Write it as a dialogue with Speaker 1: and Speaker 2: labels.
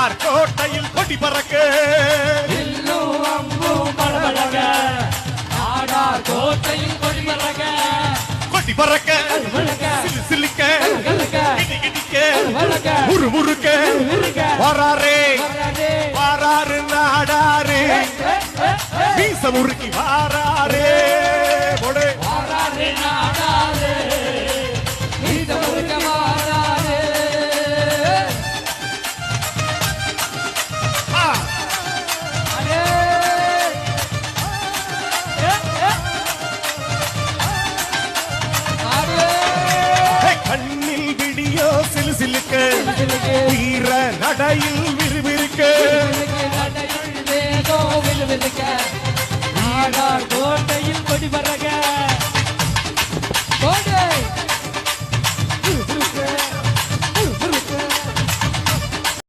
Speaker 1: நாடார் கோட்டையில் கொடி பறக்க.
Speaker 2: கொடி பறக்க. சிலு சிலுக்க. இடிக்க.
Speaker 1: பறக்க.
Speaker 2: முறு முறுக்க
Speaker 1: முறுக்க.
Speaker 2: வராரே. வாராரு. நாடாரு. மீச முறுக்கி வாராரே. நடையில் விறுவிறுக்க
Speaker 1: நடையில் வேதோ கோட்டையில் கொடி பறக